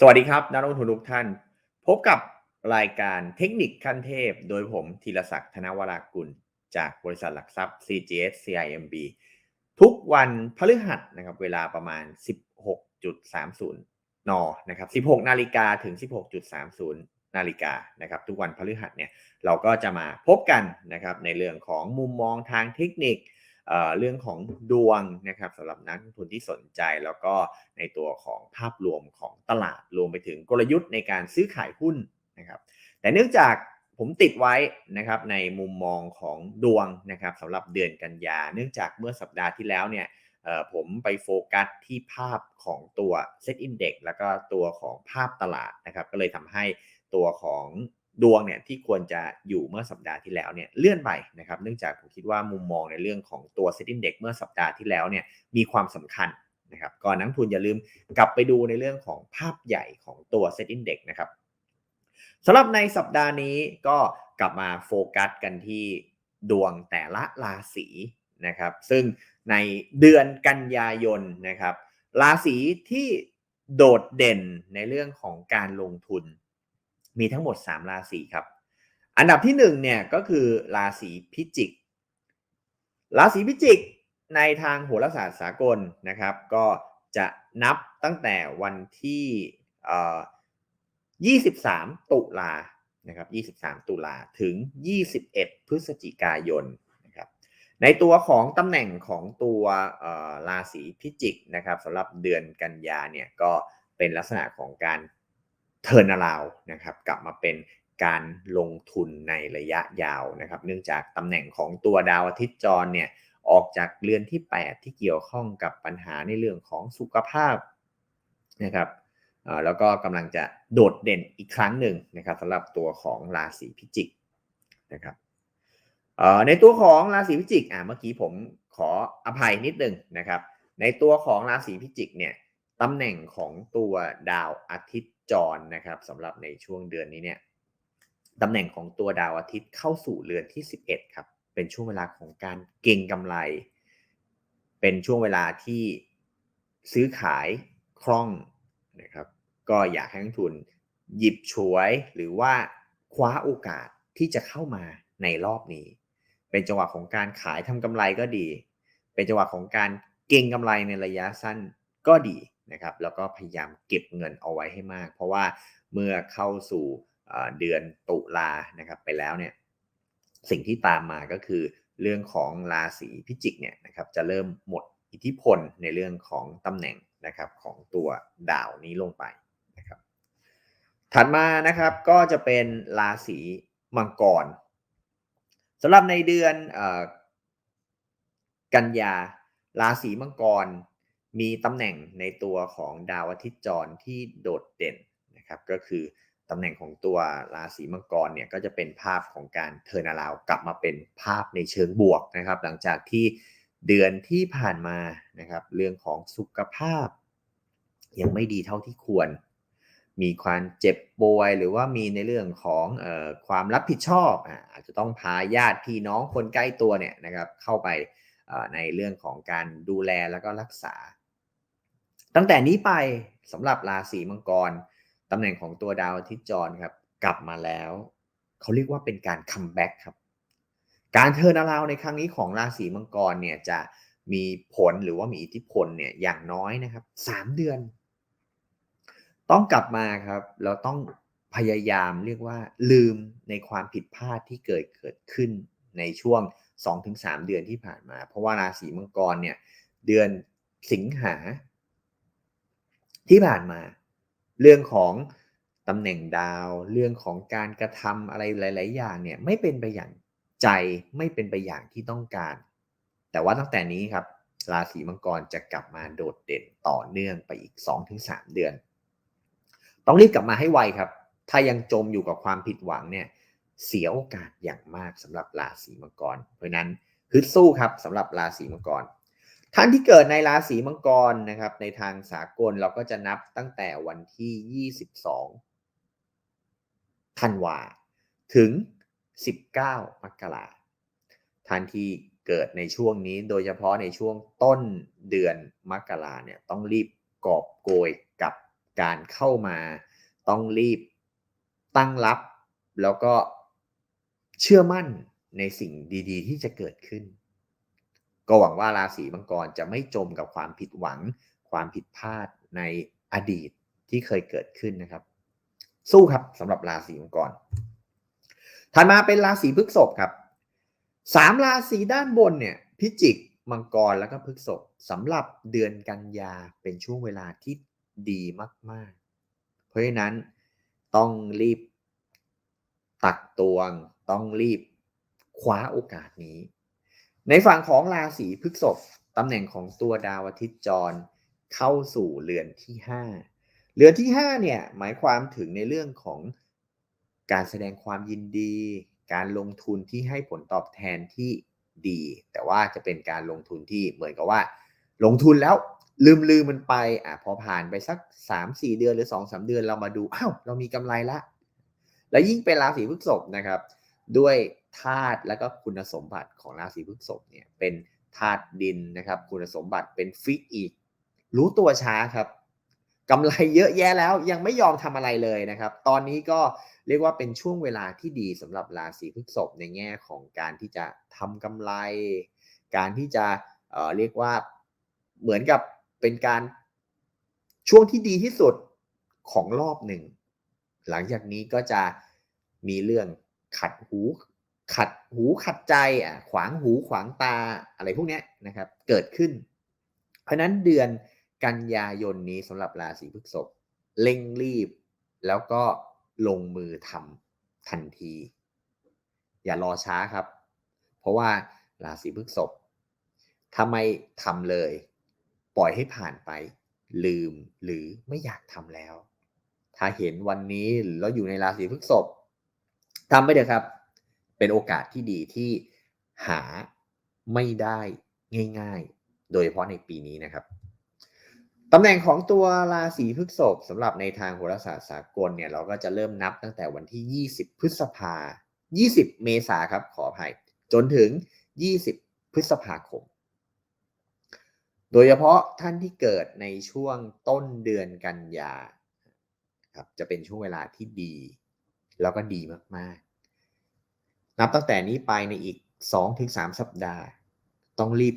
สวัสดีครับนักลงทุนทุกท่าน พบกับรายการเทคนิคขั้นเทพ โดยผมธีรศักดิ์ธนวรากุล จากบริษัทหลักทรัพย์ CGS CIMB ทุกวันพฤหัสนะครับเวลาประมาณ 16.30 นนะครับ16 นาฬิกาถึง 16.30 นาฬิกานะครับทุกวันพฤหัสเนี่ยเราก็จะมาพบกันนะครับในเรื่องของมุมมองทางเทคนิค เรื่องของดวงนะครับสำหรับนักลงทุนที่สนใจแล้วก็ในตัวของภาพรวมของตลาดรวมไปถึงกลยุทธ์ในการซื้อขายหุ้นนะครับ แต่เนื่องจากผมติดไว้นะครับในมุมมองของดวงนะครับสำหรับเดือนกันยา เนื่องจากเมื่อสัปดาห์ที่แล้วเนี่ยผมไปโฟกัสที่ภาพของตัว Set Index แล้วก็ตัวของภาพตลาดนะครับ ก็เลยทำให้ตัวของ ดวงเนี่ยที่ควรจะอยู่เมื่อสัปดาห์ที่แล้วเนี่ยเลื่อนไปนะครับเนื่องจากผมคิดว่ามุมมองในเรื่องของตัวเซตินเด็กเมื่อสัปดาห์ที่แล้วเนี่ยมีความสำคัญนะครับก่อนนักทุนอย่าลืมกลับไปดูในเรื่องของภาพใหญ่ของตัวเซตินเด็กนะครับสำหรับในสัปดาห์นี้ก็กลับมาโฟกัสกันที่ดวงแต่ละราศีนะครับ ซึ่งในเดือนกันยายนนะครับ ราศีที่โดดเด่นในเรื่องของการลงทุน มีทั้งหมด 3 ราศีครับ อันดับที่1เนี่ยก็คือราศีพิจิก ราศีพิจิกในทางโหราศาสตร์สากลนะครับ ก็จะนับตั้งแต่วันที่ 23 ตุลานะครับ 23 ตุลาถึง 21 พฤศจิกายนนะครับในตัวของตำแหน่งของตัวราศีพิจิกนะครับสำหรับเดือนกันยาเนี่ยก็เป็นลักษณะของการ เทิร์นาราวนะครับกลับมาเป็นการลงทุนในระยะยาวนะครับ เนื่องจากตำแหน่งของตัวดาวอาทิตย์จรเนี่ยออกจากเรือนที่ 8 ที่เกี่ยวข้องกับปัญหาในเรื่องของสุขภาพนะครับแล้วก็กำลังจะโดดเด่นอีกครั้งหนึ่งนะครับสำหรับตัวของราศีพิจิกนะครับในตัวของราศีพิจิกอ่าเมื่อกี้ผมขออภัยนิดนึงนะครับ ในตัวของราศีพิจิกเนี่ยตำแหน่งของตัวดาวอาทิตย์ จรนะครับสำหรับในช่วงเดือนนี้เนี่ยตำแหน่งของตัวดาวอาทิตย์เข้าสู่เรือนที่ 11ครับเป็นช่วงเวลาของการเก็งกำไร เป็นช่วงเวลาที่ซื้อขายคล่องนะครับก็อยากให้นักทุนหยิบฉวยหรือว่าคว้าโอกาสที่จะเข้ามาในรอบนี้ เป็นจังหวะของการขายทำกำไรก็ดี เป็นจังหวะของการเก็งกำไรในระยะสั้นก็ดี นะครับแล้วก็พยายามเก็บเงินเอาไว้ให้มาก เพราะว่าเมื่อเข้าสู่เดือนตุลานะครับไปแล้วเนี่ยสิ่งที่ตามมาก็คือเรื่องของราศีพิจิกเนี่ยนะครับจะเริ่มหมดอิทธิพลในเรื่องของตำแหน่งนะครับของตัวดาวนี้ลงไปนะครับถัดมานะครับก็จะเป็นราศีมังกรสำหรับในเดือนกันยาราศีมังกร มีตำแหน่งในตัวของดาวอาทิตย์จรที่โดดเด่นนะครับก็คือตำแหน่งของตัวราศีมังกรเนี่ยก็จะเป็นภาพของการเทอร์นาลาวกลับมาเป็นภาพในเชิงบวกนะครับหลังจากที่เดือนที่ผ่านมานะครับเรื่องของสุขภาพ ยังไม่ดีเท่าที่ควร มีความเจ็บป่วย หรือว่ามีในเรื่องของออความรับผิดชอบอาจจะต้องพาญาติพี่น้องคนใกล้ตัวเนี่ยนะครับเข้าไปในเรื่องของการดูแลแล้วก็รักษา ตั้งแต่นี้ไปสำหรับราศีมังกรตำแหน่งของตัวดาวอาทิตย์จรครับ กลับมาแล้ว เขาเรียกว่าเป็นการคัมแบ็กครับ การเทิร์นาราวในครั้งนี้ของราศีมังกรเนี่ยจะมีผลหรือว่ามีอิทธิพลเนี่ยอย่างน้อยนะครับสามเดือน ต้องกลับมาครับ เราต้องพยายามเรียกว่าลืมในความผิดพลาดที่เกิดเกิดขึ้นในช่วง 2-3 เดือนที่ผ่านมา เพราะว่าราศีมังกรเนี่ยเดือนสิงหา ที่ผ่านมา เรื่องของตำแหน่งดาว เรื่องของการกระทำอะไรหลาย ๆ อย่างเนี่ยไม่เป็นไปอย่างใจไม่เป็นไปอย่างที่ต้องการ แต่ว่าตั้งแต่นี้ครับราศีมังกรจะกลับมาโดดเด่นต่อเนื่องไปอีก 2-3 เดือน ต้องรีบกลับมาให้ไวครับ ถ้ายังจมอยู่กับความผิดหวังเนี่ยเสียโอกาสอย่างมากสำหรับราศีมังกร เพราะนั้นฮึดสู้ครับสำหรับราศีมังกร ท่านที่เกิดในราศีมังกรนะครับ ในทางสากลเราก็จะนับตั้งแต่วันที่ 22ธันวาถึง 19 มกราท่านที่เกิดในช่วงนี้โดยเฉพาะในช่วงต้นเดือนมกราเนี่ยต้องรีบกอบโกยกับการเข้ามา ต้องรีบตั้งรับ แล้วก็เชื่อมั่นในสิ่งดี ๆ ที่จะเกิดขึ้น ก็หวังว่าราศีมังกรจะไม่จมกับความผิดหวัง ความผิดพลาดในอดีตที่เคยเกิดขึ้นนะครับ สู้ครับสำหรับราศีมังกรถัดมาเป็นราศีพฤษภครับสามราศีด้านบนเนี่ยพิจิกมังกรแล้วก็พฤษภสำหรับเดือนกันยาเป็นช่วงเวลาที่ดีมาก ๆ เพราะฉะนั้นต้องรีบตักตวง ต้องรีบคว้าโอกาสนี้ ในฝั่งของราศีพฤษภตำแหน่งของตัวดาวอาทิตย์จรเข้าสู่เรือนที่ 5 เรือนที่ 5 เนี่ย หมายความถึงในเรื่องของการแสดงความยินดี การลงทุนที่ให้ผลตอบแทนที่ดี แต่ว่าจะเป็นการลงทุนที่เหมือนกับว่า ลงทุนแล้วลืมลืมมันไปอะพอผ่านไปสัก 3-4 เดือนหรือ 2-3 เดือนเรามาดูอ้าวเรามีกำไรละ และยิ่งเป็นราศีพฤษภนะครับ ด้วย ธาตุและก็คุณสมบัติของราศีพฤษภเนี่ยเป็นธาตุดินนะครับ คุณสมบัติเป็นฟิกอีก รู้ตัวช้าครับกำไรเยอะแยะแล้วยังไม่ยอมทำอะไรเลยนะครับ ตอนนี้ก็เรียกว่าเป็นช่วงเวลาที่ดีสำหรับราศีพฤษภในแง่ของการที่จะทำกำไร การที่จะเอ่อเรียกว่าเหมือนกับเป็นการช่วงที่ดีที่สุดของรอบหนึ่ง หลังจากนี้ก็จะมีเรื่องขัดหู ขัดหูขัดใจอะขวางหูขวางตาอะไรพวกนี้นะครับเกิดขึ้น เพราะนั้นเดือนกันยายนนี้สำหรับราศีพฤษภเร่งรีบ แล้วก็ลงมือทำทันที อย่ารอช้าครับ เพราะว่าราศีพฤษภถ้าไมทำเลย ปล่อยให้ผ่านไป ลืมหรือไม่อยากทำแล้ว ถ้าเห็นวันนี้แล้วอยู่ในราศีพฤษภทำไปเถอะครับ เป็นโอกาสที่ดีที่หาไม่ได้ง่ายๆ โดยเฉพาะในปีนี้นะครับตำแหน่งของตัวราศีพฤษภสำหรับในทางโหราศาสตร์สากลเนี่ยเราก็จะเริ่มนับตั้งแต่วันที่ 20 พฤษภา 20 เมษาครับขออภัย จนถึง 20 พฤษภาคม โดยเฉพาะท่านที่เกิดในช่วงต้นเดือนกันยาครับจะเป็นช่วงเวลาที่ดี แล้วก็ดีมากๆ นับตั้งแต่นี้ไปในอีก2-3สัปดาห์ ต้องรีบ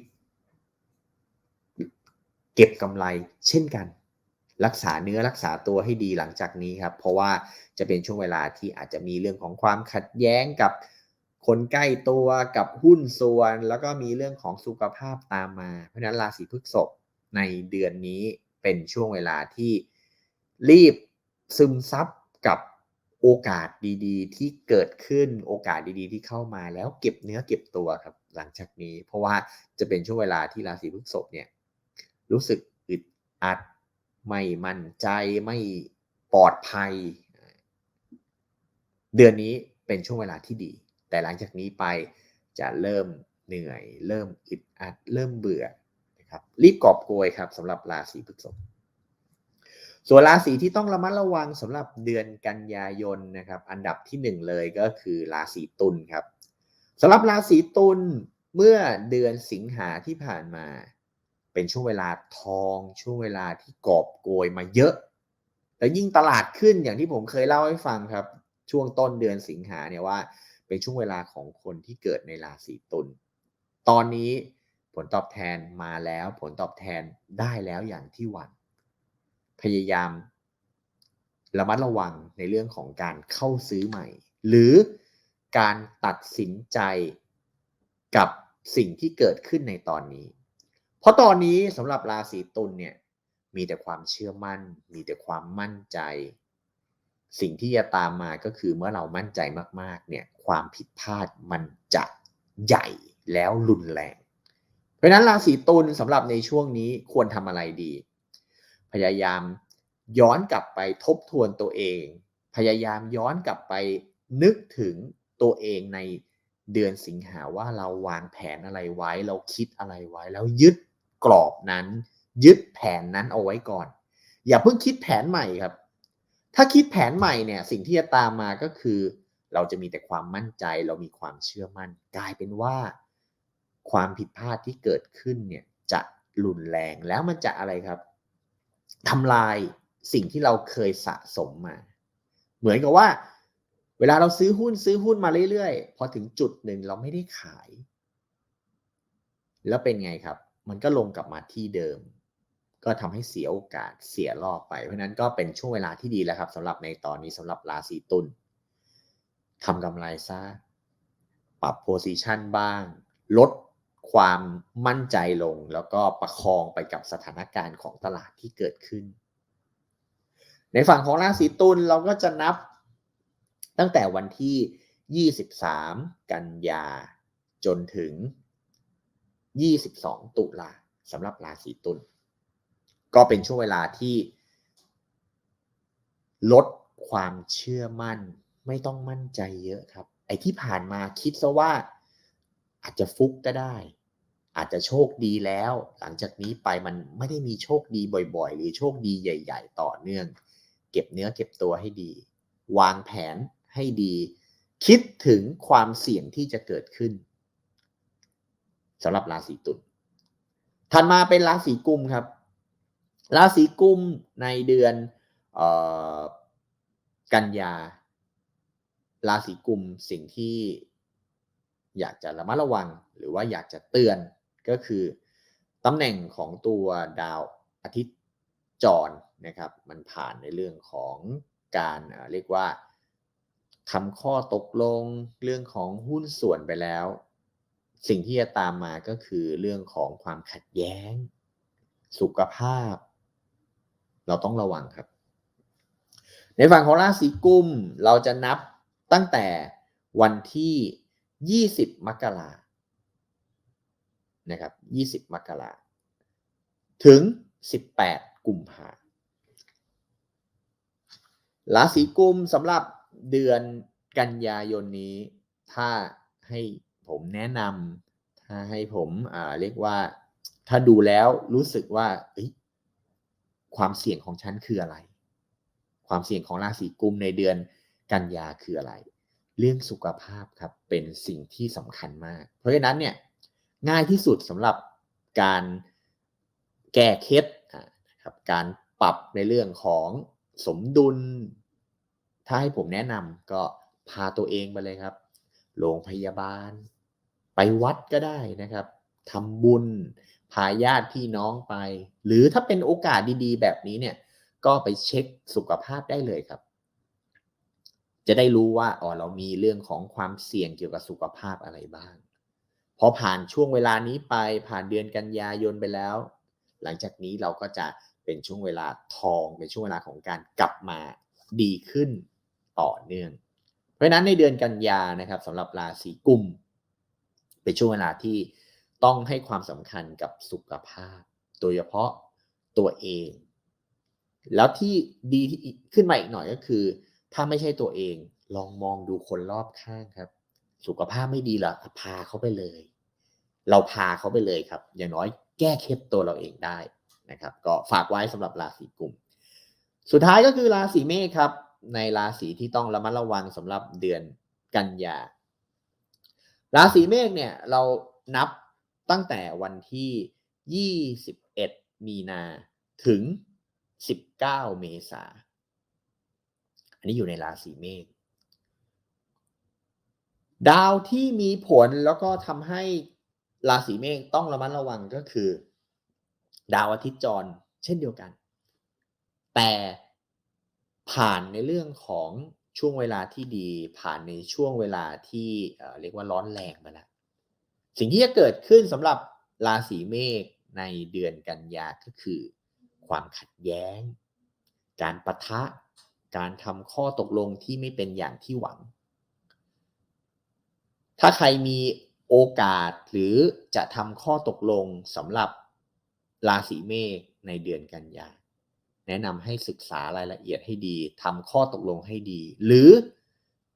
เก็บกำไรเช่นกัน รักษาเนื้อรักษาตัวให้ดีหลังจากนี้ครับ เพราะว่าจะเป็นช่วงเวลาที่อาจจะมีเรื่องของความขัดแย้งกับคนใกล้ตัวกับหุ้นส่วน แล้วก็มีเรื่องของสุขภาพตามมา เพราะฉะนั้นราศีพฤษภในเดือนนี้เป็นช่วงเวลาที่รีบซึมซับกับ โอกาสดีๆ ที่เกิดขึ้นโอกาสดีๆ ที่เข้ามาแล้วเก็บเนื้อเก็บตัวครับ หลังจากนี้ เพราะว่าจะเป็นช่วงเวลาที่ราศีพฤษภเนี่ยรู้สึกอึดอัดไม่มั่นใจไม่ปลอดภัย เดือนนี้เป็นช่วงเวลาที่ดี แต่หลังจากนี้ไปจะเริ่มเหนื่อย เริ่มอึดอัด เริ่มเบื่อนะครับรีบกอบโกยครับสำหรับราศีพฤษภ ส่วนราศีที่ต้องระมัดระวังสำหรับเดือนกันยายนนะครับ อันดับที่หนึ่งเลยก็คือราศีตุลครับสำหรับราศีตุลเมื่อเดือนสิงหาที่ผ่านมา เป็นช่วงเวลาทอง ช่วงเวลาที่กอบโกยมาเยอะ แล้วยิ่งตลาดขึ้นอย่างที่ผมเคยเล่าให้ฟังครับ ช่วงต้นเดือนสิงหาเนี่ยว่า เป็นช่วงเวลาของคนที่เกิดในราศีตุลตอนนี้ผลตอบแทนมาแล้วผลตอบแทนได้แล้วอย่างที่หวัง พยายามระมัดระวังในเรื่องของการเข้าซื้อใหม่ หรือการตัดสินใจกับสิ่งที่เกิดขึ้นในตอนนี้ เพราะตอนนี้สำหรับราศีตุลเนี่ยมีแต่ความเชื่อมั่น มีแต่ความมั่นใจ สิ่งที่จะตามมาก็คือเมื่อเรามั่นใจมากๆเนี่ยความผิดพลาดมันจะใหญ่แล้วรุนแรง เพราะนั้นราศีตุลสำหรับในช่วงนี้ควรทำอะไรดี พยายามย้อนกลับไปทบทวนตัวเอง พยายามย้อนกลับไปนึกถึงตัวเองในเดือนสิงหาว่าเราวางแผนอะไรไว้ เราคิดอะไรไว้ แล้วยึดกรอบนั้น ยึดแผนนั้นเอาไว้ก่อน อย่าเพิ่งคิดแผนใหม่ครับ ถ้าคิดแผนใหม่เนี่ยสิ่งที่จะตามมาก็คือ เราจะมีแต่ความมั่นใจ เรามีความเชื่อมั่น กลายเป็นว่า ความผิดพลาดที่เกิดขึ้นเนี่ยจะรุนแรงแล้วมันจะอะไรครับ ทำลายสิ่งที่เราเคยสะสมมา เหมือนกับว่า เวลาเราซื้อหุ้นซื้อหุ้นมาเรื่อยๆ พอถึงจุดหนึ่งเราไม่ได้ขาย แล้วเป็นไงครับ มันก็ลงกลับมาที่เดิม ก็ทำให้เสียโอกาสเสียรอบไป เพราะนั้นก็เป็นช่วงเวลาที่ดีแล้วครับสำหรับในตอนนี้สำหรับราศีตุลทำกำไรซะปรับโพซิชันบ้าง ลด ความมั่นใจลงแล้วก็ประคองไปกับสถานการณ์ของตลาดที่เกิดขึ้น ในฝั่งของราศีตุลเราก็จะนับตั้งแต่วันที่ 23 กันยาจนถึง 22 ตุลาสำหรับราศีตุลก็เป็นช่วงเวลาที่ ลดความเชื่อมั่น ไม่ต้องมั่นใจเยอะครับ ไอ้ที่ผ่านมาคิดซะว่าอาจจะฟุกก็ได้ อาจจะโชคดีแล้ว หลังจากนี้ไปมันไม่ได้มีโชคดีบ่อยๆ หรือโชคดีใหญ่ ๆ ต่อเนื่อง เก็บเนื้อเก็บตัวให้ดี วางแผนให้ดี คิดถึงความเสี่ยงที่จะเกิดขึ้นสำหรับราศีตุลถัดมาเป็นราศีกุมครับ ราศีกุมในเดือนออกันยา ราศีกุมสิ่งที่อยากจะระมัดระวังหรือว่าอยากจะเตือน ก็คือตำแหน่งของตัวดาวอาทิตย์จรนะครับ มันผ่านในเรื่องของการเรียกว่าทำข้อตกลงเรื่องของหุ้นส่วนไปแล้ว สิ่งที่จะตามมาก็คือเรื่องของความขัดแย้ง สุขภาพ เราต้องระวังครับ ในฝั่งของราศีกุม เราจะนับตั้งแต่วันที่ 20 มกรา นะครับ 20 มกราถึง 18 กุมภาราศีกุมสำหรับเดือนกันยายนนี้ ถ้าให้ผมแนะนำถ้าให้ผมอ่าเรียกว่า ถ้าดูแล้วรู้สึกว่าความเสี่ยงของฉันคืออะไร ความเสี่ยงของราศีกุมในเดือนกันยาคืออะไร เรื่องสุขภาพครับเป็นสิ่งที่สำคัญมาก เพราะฉะนั้นเนี่ย ง่ายที่สุดสำหรับการแก้เคล็ดนะครับการปรับในเรื่องของสมดุล ถ้าให้ผมแนะนำก็พาตัวเองไปเลยครับ โรงพยาบาล ไปวัดก็ได้นะครับทำบุญพาญาติพี่น้องไป หรือถ้าเป็นโอกาสดีๆ แบบนี้เนี่ย ก็ไปเช็คสุขภาพได้เลยครับ จะได้รู้ว่าอ๋อเรามีเรื่องของความเสี่ยงเกี่ยวกับสุขภาพอะไรบ้าง พอผ่านช่วงเวลานี้ไปผ่านเดือนกันยายนไปแล้ว หลังจากนี้เราก็จะเป็นช่วงเวลาทองเป็นช่วงเวลาของการกลับมาดีขึ้นต่อเนื่อง เพราะฉะนั้นในเดือนกันยานะครับสำหรับราศีกุมเป็นช่วงเวลาที่ต้องให้ความสำคัญกับสุขภาพ โดยเฉพาะตัวเอง แล้วที่ดีที่ขึ้นมาอีกหน่อยก็คือ ถ้าไม่ใช่ตัวเองลองมองดูคนรอบข้างครับ สุขภาพไม่ดีหรอพาเขาไปเลย เราพาเขาไปเลยครับ อย่างน้อยแก้เคล็ดตัวเราเองได้นะครับ ก็ฝากไว้สำหรับราศีกุม สุดท้ายก็คือราศีเมษครับ ในราศีที่ต้องระมัดระวังสำหรับเดือนกันยา ราศีเมษเนี่ยเรานับตั้งแต่วันที่ 21 มีนาถึง 19 เมษาอันนี้อยู่ในราศีเมษ ดาวที่มีผลแล้วก็ทำให้ราศีเมษต้องระมัดระวังก็คือ ดาวอาทิตย์จรเช่นเดียวกัน แต่ผ่านในเรื่องของช่วงเวลาที่ดี ผ่านในช่วงเวลาที่เรียกว่าร้อนแรงมาแล้วสิ่งที่จะเกิดขึ้นสำหรับราศีเมษในเดือนกันยาก็คือ ความขัดแย้ง การประทะ การทำข้อตกลงที่ไม่เป็นอย่างที่หวัง ถ้าใครมีโอกาสหรือจะทำข้อตกลงสำหรับราศีเมษในเดือนกันยาแนะนำให้ศึกษารายละเอียดให้ดีทำข้อตกลงให้ดี หรือ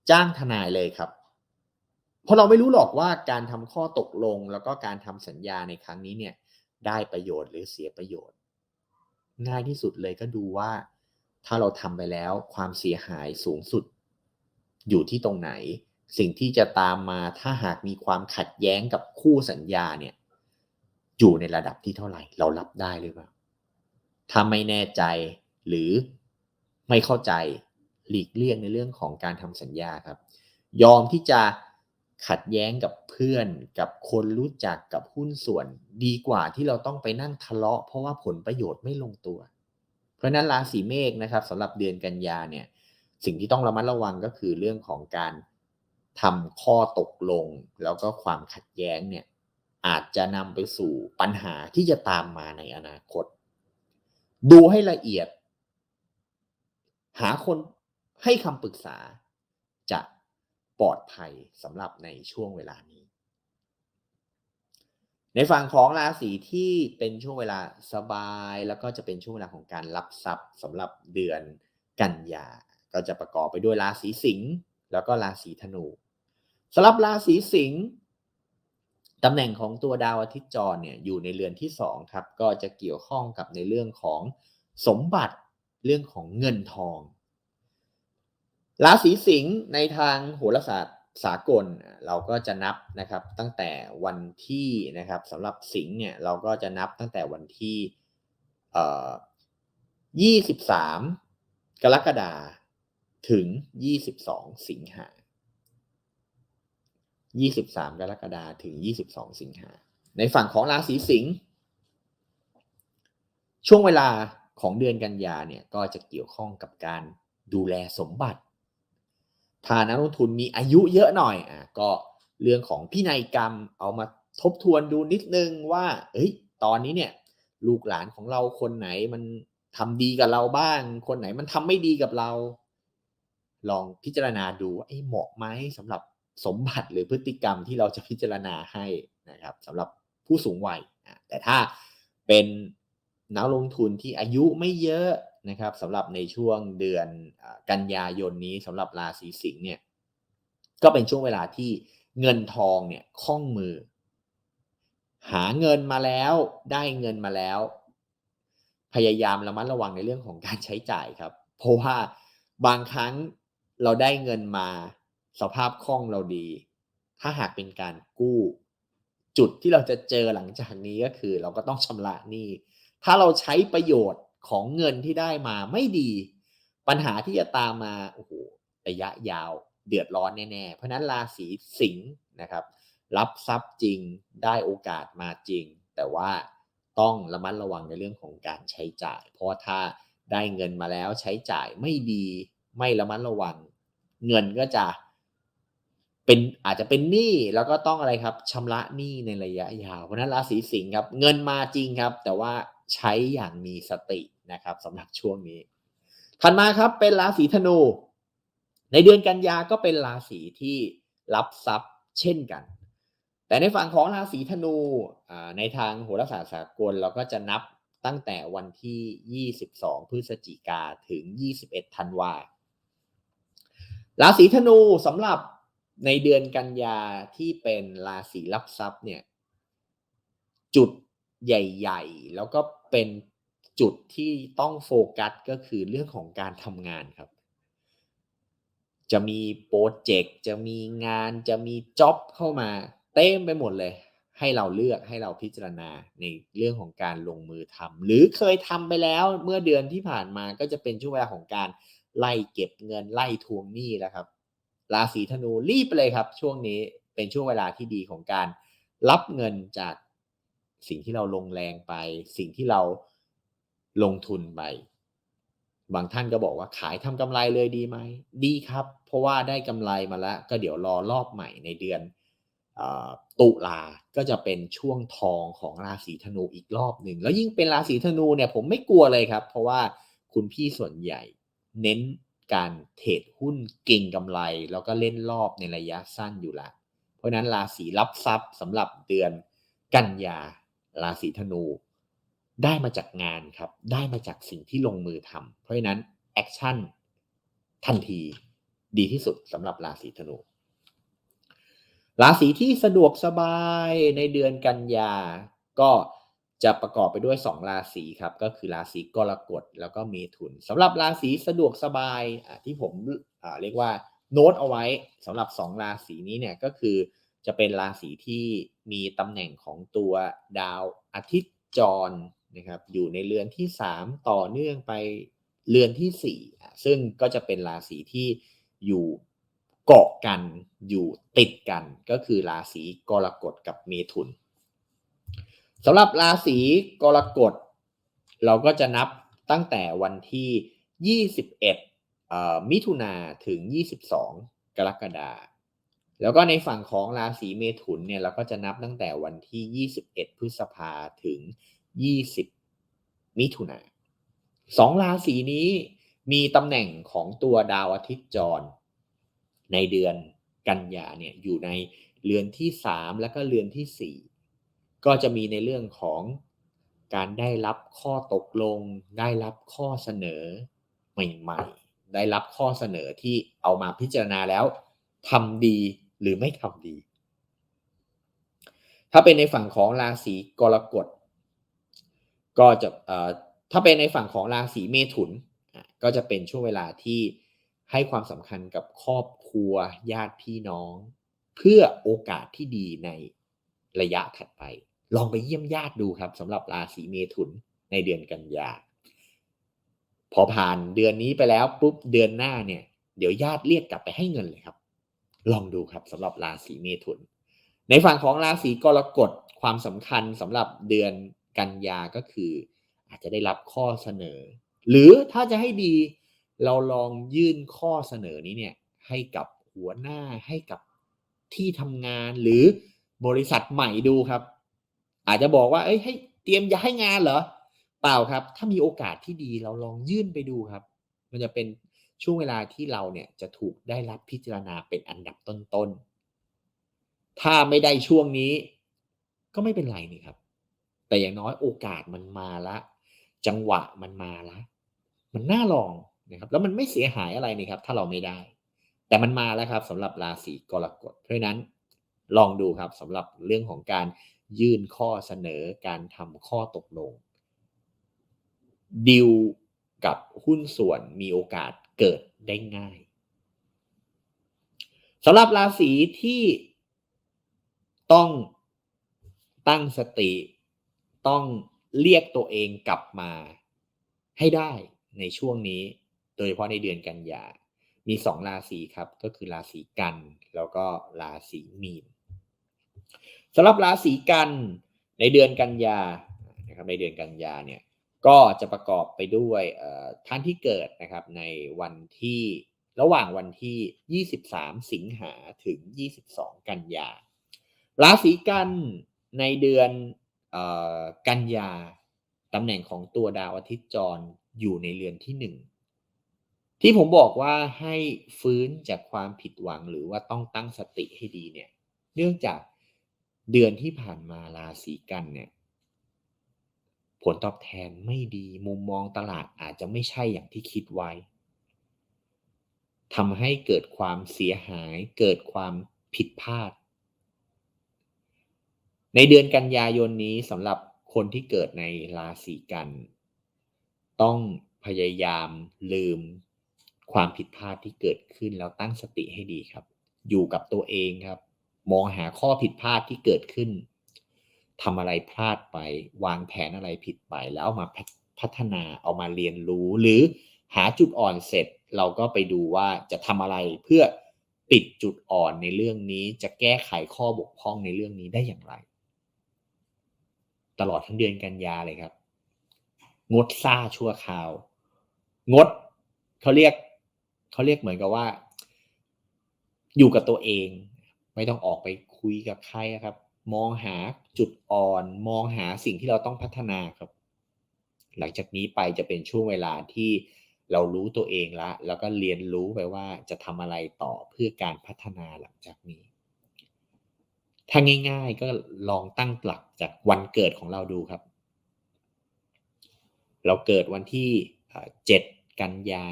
จ้างทนายเลยครับ เพราะเราไม่รู้หรอกว่าการทำข้อตกลงแล้วก็การทำสัญญาในครั้งนี้เนี่ยได้ประโยชน์หรือเสียประโยชน์ ง่ายที่สุดเลยก็ดูว่า ถ้าเราทำไปแล้วความเสียหายสูงสุด อยู่ที่ตรงไหน สิ่งที่จะตามมาถ้าหากมีความขัดแย้งกับคู่สัญญาเนี่ยอยู่ในระดับที่เท่าไหร่ เรารับได้หรือเปล่าถ้าไม่แน่ใจหรือไม่เข้าใจหลีกเลี่ยงในเรื่องของการทำสัญญาครับ ยอมที่จะขัดแย้งกับเพื่อนกับคนรู้จักกับหุ้นส่วน ดีกว่าที่เราต้องไปนั่งทะเลาะ เพราะว่าผลประโยชน์ไม่ลงตัว เพราะนั้นราศีเมษนะครับสำหรับเดือนกันยาเนี่ยสิ่งที่ต้องระมัดระวังก็คือเรื่องของการ ทำข้อตกลงแล้วก็ความขัดแย้งเนี่ยอาจจะนำไปสู่ปัญหาที่จะตามมาในอนาคต ดูให้ละเอียด หาคนให้คำปรึกษาจะปลอดภัยสำหรับในช่วงเวลานี้ ในฝั่งของราศีที่เป็นช่วงเวลาสบายแล้วก็จะเป็นช่วงเวลาของการรับทรัพย์สำหรับเดือนกันยา ก็จะประกอบไปด้วยราศีสิงห์แล้วก็ราศีธนู สำหรับราศีสิงห์ตำแหน่งของตัวดาวอาทิตย์จรเนี่ยอยู่ในเรือนที่2ครับก็จะเกี่ยวข้องกับในเรื่องของสมบัติเรื่องของเงินทอง ราศีสิงห์ในทางโหราศาสตร์สากลเราก็จะนับนะครับตั้งแต่วันที่นะครับสำหรับสิงห์เนี่ยเราก็จะนับตั้งแต่วันที่เอ่อ23 กรกฎาถึง 22 สิงหา 23 กรกฎาคมถึง 22 สิงหาในฝั่งของราศีสิงห์ช่วงเวลาของเดือนกันยาเนี่ยก็จะเกี่ยวข้องกับการดูแลสมบัติ ถ้านักลงทุนมีอายุเยอะหน่อยอะก็เรื่องของพินัยกรรมเอามาทบทวนดูนิดนึงว่าเอ้ยตอนนี้เนี่ยลูกหลานของเราคนไหนมันทำดีกับเราบ้าง คนไหนมันทำไม่ดีกับเรา ลองพิจารณาดูว่าเหมาะไหมสำหรับ สมบัติหรือพฤติกรรมที่เราจะพิจารณาให้นะครับสำหรับผู้สูงวัยแต่ถ้าเป็นนักลงทุนที่อายุไม่เยอะนะครับสำหรับในช่วงเดือนกันยายนนี้สำหรับราศีสิงห์เนี่ยก็เป็นช่วงเวลาที่เงินทองเนี่ยคล่องมือ หาเงินมาแล้วได้เงินมาแล้ว พยายามระมัดระวังในเรื่องของการใช้จ่ายครับ เพราะว่าบางครั้งเราได้เงินมา สภาพคล่องเราดี ถ้าหากเป็นการกู้ จุดที่เราจะเจอหลังจากนี้ก็คือ เราก็ต้องชำระหนี้ ถ้าเราใช้ประโยชน์ของเงินที่ได้มาไม่ดี ปัญหาที่จะตามมาโอ้โหระยะยาวเดือดร้อนแน่ๆ เพราะนั้นราศีสิงห์นะครับ รับทรัพย์จริงได้โอกาสมาจริง แต่ว่าต้องระมัดระวังในเรื่องของการใช้จ่าย เพราะถ้าได้เงินมาแล้วใช้จ่ายไม่ดีไม่ระมัดระวัง เงินก็จะ เป็นอาจจะเป็นหนี้แล้วก็ต้องอะไรครับชำระหนี้ในระยะยาวเพราะนั้นราศีสิงห์ครับ เงินมาจริงครับ แต่ว่าใช้อย่างมีสตินะครับสำหรับช่วงนี้ถัดมาครับเป็นราศีธนู ในเดือนกันยาก็เป็นราศีที่รับทรัพย์เช่นกัน แต่ในฝั่งของราศีธนูในทางโหราศาสตร์สากลเราก็จะนับตั้งแต่วันที่ 22 พฤศจิกาถึง 21 ธันวาราศีธนูสำหรับ ในเดือนกันยาที่เป็นราศีรับทรัพย์เนี่ย จุดใหญ่ ๆ แล้วก็เป็นจุดที่ต้องโฟกัสก็คือเรื่องของการทำงานครับ จะมีโปรเจกต์จะมีงานจะมีจ็อบเข้ามา เต็มไปหมดเลย ให้เราเลือกให้เราพิจารณาในเรื่องของการลงมือทำหรือเคยทำไปแล้วเมื่อเดือนที่ผ่านมาก็จะเป็นช่วงเวลาของการไล่เก็บเงินไล่ทวงหนี้แล้วครับ ราศีธนูรีบไปเลยครับ ช่วงนี้เป็นช่วงเวลาที่ดีของการรับเงินจากสิ่งที่เราลงแรงไป สิ่งที่เราลงทุนไป บางท่านก็บอกว่าขายทำกำไรเลยดีไหม ดีครับ เพราะว่าได้กำไรมาแล้ว ก็เดี๋ยวรอรอบใหม่ในเดือนตุลาก็จะเป็นช่วงทองของราศีธนูอีกรอบหนึ่ง แล้วยิ่งเป็นราศีธนูเนี่ยผมไม่กลัวเลยครับ เพราะว่าคุณพี่ส่วนใหญ่เน้น การเทรดหุ้นเก่งกำไร แล้วก็เล่นรอบในระยะสั้นอยู่ละ เพราะนั้นราศีรับทรัพย์สำหรับเดือนกันยาราศีธนู ได้มาจากงานครับ ได้มาจากสิ่งที่ลงมือทำเพราะฉะนั้นแอคชั่นทันทีดีที่สุดสำหรับราศีธนู ราศีที่สะดวกสบายในเดือนกันยาก็ จะประกอบไปด้วย 2 ราศีครับ ก็คือราศีกรกฎแล้วก็เมถุนสำหรับราศีสะดวกสบายที่ผมเรียกว่าโน้ตเอาไว้สำหรับ 2 ราศีนี้เนี่ยก็คือจะเป็นราศีที่มีตำแหน่งของตัวดาวอาทิตย์จรนะครับอยู่ในเรือนที่ 3 ต่อเนื่องไปเรือนที่สี่ซึ่งก็จะเป็นราศีที่อยู่เกาะกันอยู่ติดกันก็คือราศีกรกฎกับเมถุน สำหรับราศีกรกฎ เราก็จะนับตั้งแต่วันที่ 21 มิถุนาถึง 22 กรกฎาแล้วก็ในฝั่งของราศีเมถุนเนี่ยเราก็จะนับตั้งแต่วันที่ 21 พฤษภาถึง 20 มิถุนาสองราศีนี้มีตำแหน่งของตัวดาวอาทิตย์จร ในเดือนกันยาเนี่ยอยู่ในเรือนที่ 3 แล้วก็เรือนที่ 4 ก็จะมีในเรื่องของการได้รับข้อตกลง ได้รับข้อเสนอใหม่ๆ ได้รับข้อเสนอที่เอามาพิจารณาแล้วทำดีหรือไม่ทำดี ถ้าเป็นในฝั่งของราศีกรกฎก็จะถ้าเป็นในฝั่งของราศีเมถุนก็จะเป็นช่วงเวลาที่ให้ความสำคัญกับครอบครัวญาติพี่น้อง เพื่อโอกาสที่ดีในระยะถัดไป ลองไปเยี่ยมญาติดูครับสำหรับราศีเมถุนในเดือนกันยา พอผ่านเดือนนี้ไปแล้วปุ๊บเดือนหน้าเนี่ย เดี๋ยวญาติเรียกกลับไปให้เงินเลยครับ ลองดูครับสำหรับราศีเมถุน ในฝั่งของราศีกรกฎความสำคัญสำหรับเดือนกันยาก็คือ อาจจะได้รับข้อเสนอ หรือถ้าจะให้ดีเราลองยื่นข้อเสนอนี้เนี่ยให้กับหัวหน้าให้กับที่ทำงานหรือบริษัทใหม่ดูครับ อาจจะบอกว่าเอ้ยให้เตรียมย้ายงานเหรอเปล่าครับ ถ้ามีโอกาสที่ดีเราลองยื่นไปดูครับ มันจะเป็นช่วงเวลาที่เราเนี่ยจะถูกได้รับพิจารณาเป็นอันดับต้นๆถ้าไม่ได้ช่วงนี้ ก็ไม่เป็นไรนี่ครับ แต่อย่างน้อยโอกาสมันมาละ จังหวะมันมาละ มันน่าลองนะครับ แล้วมันไม่เสียหายอะไรนี่ครับ ถ้าเราไม่ได้ แต่มันมาแล้วครับสำหรับราศีกรกฎเพราะนั้นลองดูครับสำหรับเรื่องของการ ยื่นข้อเสนอการทำข้อตกลงดิวกับหุ้นส่วนมีโอกาสเกิดได้ง่ายสำหรับราศีที่ต้องตั้งสติต้องเรียกตัวเองกลับมาให้ได้ในช่วงนี้ โดยเฉพาะในเดือนกันยา มีสองราศีครับ ก็คือราศีกัน แล้วก็ราศีมีน สำหรับราศีกันในเดือนกันยานะครับในเดือนกันยาเนี่ยก็จะประกอบไปด้วยท่านที่เกิดนะครับในวันที่ระหว่างวันที่ 23 สิงหาถึง 22 กันยา ราศีกันในเดือนกันยาตำแหน่งของตัวดาวอาทิตย์จรอยู่ในเรือนที่หนึ่งที่ผมบอกว่าให้ฟื้นจากความผิดหวังหรือว่าต้องตั้งสติให้ดีเนี่ย เนื่องจาก เดือนที่ผ่านมาราศีกันเนี่ย ผลตอบแทนไม่ดีมุมมองตลาดอาจจะไม่ใช่อย่างที่คิดไว้ทำให้เกิดความเสียหาย เกิดความผิดพลาด ในเดือนกันยายนนี้สำหรับคนที่เกิดในราศีกัน ต้องพยายามลืมความผิดพลาดที่เกิดขึ้นแล้วตั้งสติให้ดีครับ อยู่กับตัวเองครับ มองหาข้อผิดพลาดที่เกิดขึ้นทำอะไรพลาดไป วางแผนอะไรผิดไป แล้วเอามาพัฒนาเอามาเรียนรู้ หรือหาจุดอ่อนเสร็จ เราก็ไปดูว่าจะทำอะไรเพื่อปิดจุดอ่อนในเรื่องนี้ จะแก้ไขข้อบกพร่องในเรื่องนี้ได้อย่างไร ตลอดทั้งเดือนกันยาเลยครับ งดซ่าชั่วคราว งดเขาเรียกเขาเรียกเหมือนกับว่า อยู่กับตัวเอง ไม่ต้องออกไปคุยกับใครครับ มองหาจุดอ่อน มองหาสิ่งที่เราต้องพัฒนาครับ หลังจากนี้ไปจะเป็นช่วงเวลาที่เรารู้ตัวเองละ แล้วก็เรียนรู้ไปว่าจะทำอะไรต่อเพื่อการพัฒนาหลังจากนี้ ถ้าง่าย ๆก็ลองตั้งหลักจากวันเกิดของเราดูครับ เราเกิดวันที่เจ็ดกันยา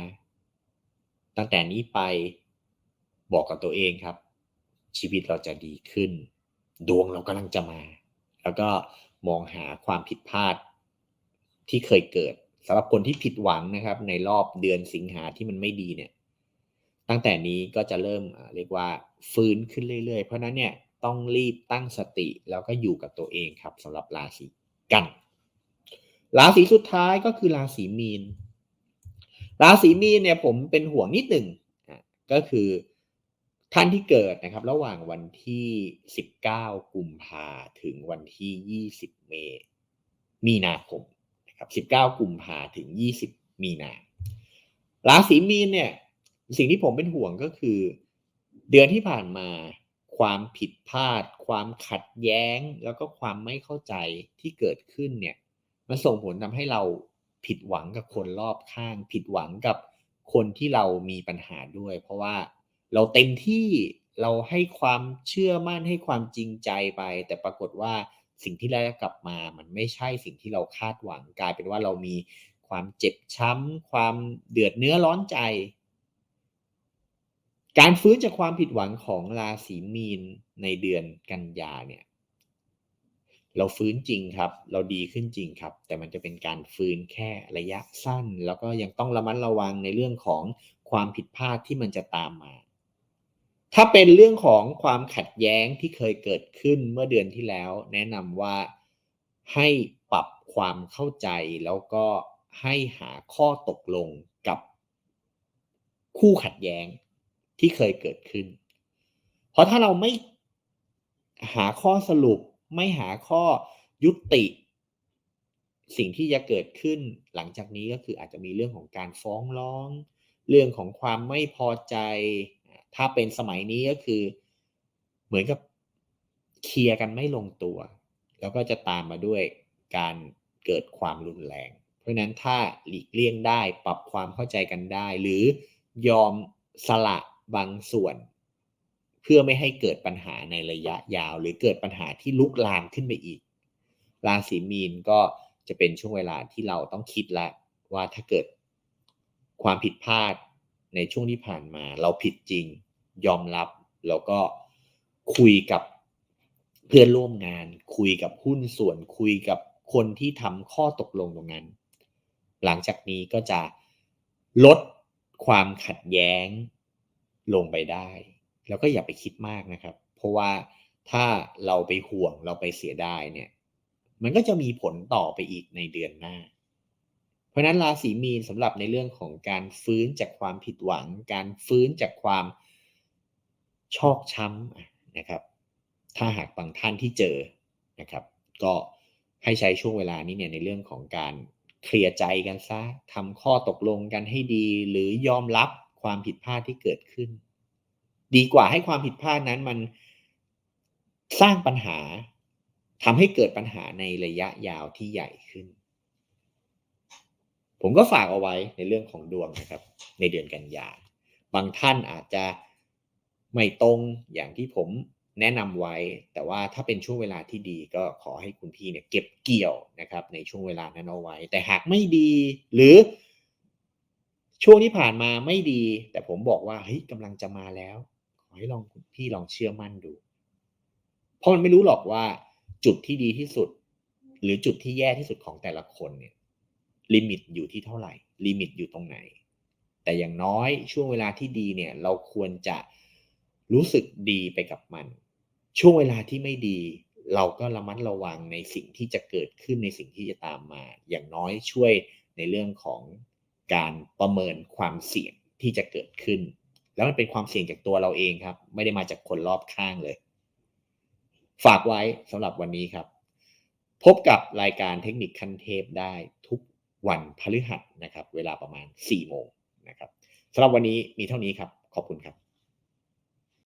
ตั้งแต่นี้ไปบอกกับตัวเองครับ ชีวิตเราจะดีขึ้น ดวงเรากำลังจะมา แล้วก็มองหาความผิดพลาดที่เคยเกิดสำหรับคนที่ผิดหวังนะครับ ในรอบเดือนสิงหาที่มันไม่ดีเนี่ย ตั้งแต่นี้ก็จะเริ่มเรียกว่าฟื้นขึ้นเรื่อยๆ เพราะนั้นเนี่ยต้องรีบตั้งสติแล้วก็อยู่กับตัวเองครับสำหรับราศีกันราศีสุดท้ายก็คือราศีมีน ราศีมีนเนี่ยผมเป็นห่วงนิดหนึ่งก็คือ ท่านที่เกิดนะครับระหว่างวันที่ 19 กุมภาถึงวันที่ 20 เมมีนาคมนะครับ 19 กุมภาถึง 20 มีนา ราศีมีนเนี่ยสิ่งที่ผมเป็นห่วงก็คือ เดือนที่ผ่านมาความผิดพลาด ความขัดแย้ง แล้วก็ความไม่เข้าใจที่เกิดขึ้นเนี่ยมันส่งผลทำให้เราผิดหวังกับคนรอบข้าง ผิดหวังกับคนที่เรามีปัญหาด้วย เพราะว่า เราเต็มที่เราให้ความเชื่อมั่นให้ความจริงใจไป แต่ปรากฏว่าสิ่งที่ได้กลับมามันไม่ใช่สิ่งที่เราคาดหวังกลายเป็นว่าเรามีความเจ็บช้ำ ความเดือดเนื้อร้อนใจ การฟื้นจากความผิดหวังของราศีมีนในเดือนกันยาเนี่ยเราฟื้นจริงครับ เราดีขึ้นจริงครับ แต่มันจะเป็นการฟื้นแค่ระยะสั้น แล้วก็ยังต้องระมัดระวังในเรื่องของความผิดพลาดที่มันจะตามมา ถ้าเป็นเรื่องของความขัดแย้งที่เคยเกิดขึ้นเมื่อเดือนที่แล้ว แนะนำว่าให้ปรับความเข้าใจแล้วก็ให้หาข้อตกลงกับคู่ขัดแย้งที่เคยเกิดขึ้น เพราะถ้าเราไม่หาข้อสรุปไม่หาข้อยุติ สิ่งที่จะเกิดขึ้นหลังจากนี้ก็คืออาจจะมีเรื่องของการฟ้องร้อง เรื่องของความไม่พอใจ ถ้าเป็นสมัยนี้ก็คือ เหมือนกับเคลียร์กันไม่ลงตัว แล้วก็จะตามมาด้วยการเกิดความรุนแรง เพราะนั้นถ้าหลีกเลี่ยงได้ปรับความเข้าใจกันได้ หรือยอมสละบางส่วน เพื่อไม่ให้เกิดปัญหาในระยะยาว หรือเกิดปัญหาที่ลุกลามขึ้นไปอีก ราศีมีนก็จะเป็นช่วงเวลาที่เราต้องคิดแล้วว่าถ้าเกิดความผิดพลาด ในช่วงที่ผ่านมา เราผิดจริง ยอมรับ แล้วก็คุยกับเพื่อนร่วมงาน คุยกับหุ้นส่วน คุยกับคนที่ทำข้อตกลงตรงนั้น หลังจากนี้ก็จะลดความขัดแย้งลงไปได้ แล้วก็อย่าไปคิดมากนะครับ เพราะว่าถ้าเราไปห่วงเราไปเสียดายเนี่ย มันก็จะมีผลต่อไปอีกในเดือนหน้า เพราะนั้นราศีมีนสำหรับในเรื่องของการฟื้นจากความผิดหวัง การฟื้นจากความชอกช้ำนะครับ ถ้าหากบางท่านที่เจอนะครับ ก็ให้ใช้ช่วงเวลานี้เนี่ยในเรื่องของการเคลียร์ใจกันซะทำข้อตกลงกันให้ดี หรือยอมรับความผิดพลาดที่เกิดขึ้น ดีกว่าให้ความผิดพลาดนั้นมันสร้างปัญหาทำให้เกิดปัญหาในระยะยาวที่ใหญ่ขึ้น ผมก็ฝากเอาไว้ในเรื่องของดวงนะครับ ในเดือนกันยาบางท่านอาจจะไม่ตรงอย่างที่ผมแนะนำไว้ แต่ว่าถ้าเป็นช่วงเวลาที่ดีก็ขอให้คุณพี่เนี่ยเก็บเกี่ยวนะครับในช่วงเวลานั้นเอาไว้ แต่หากไม่ดี หรือ ช่วงที่ผ่านมาไม่ดี แต่ผมบอกว่าเฮ้ยกำลังจะมาแล้ว ขอให้ลองพี่ลองเชื่อมั่นดู เพราะมันไม่รู้หรอกว่าจุดที่ดีที่สุด หรือจุดที่แย่ที่สุดของแต่ละคนเนี่ย ลิมิตอยู่ที่เท่าไหร่ ลิมิตอยู่ตรงไหน แต่อย่างน้อยช่วงเวลาที่ดีเนี่ยเราควรจะรู้สึกดีไปกับมัน ช่วงเวลาที่ไม่ดี เราก็ระมัดระวังในสิ่งที่จะเกิดขึ้นในสิ่งที่จะตามมา อย่างน้อยช่วยในเรื่องของการประเมินความเสี่ยงที่จะเกิดขึ้น แล้วมันเป็นความเสี่ยงจากตัวเราเองครับ ไม่ได้มาจากคนรอบข้างเลย ฝากไว้สำหรับวันนี้ครับ พบกับรายการเทคนิคขั้นเทพได้ทุก วันพฤหัสนะครับ เวลาประมาณ4โมงนะครับสำหรับวันนี้มีเท่านี้ครับ ขอบคุณครับ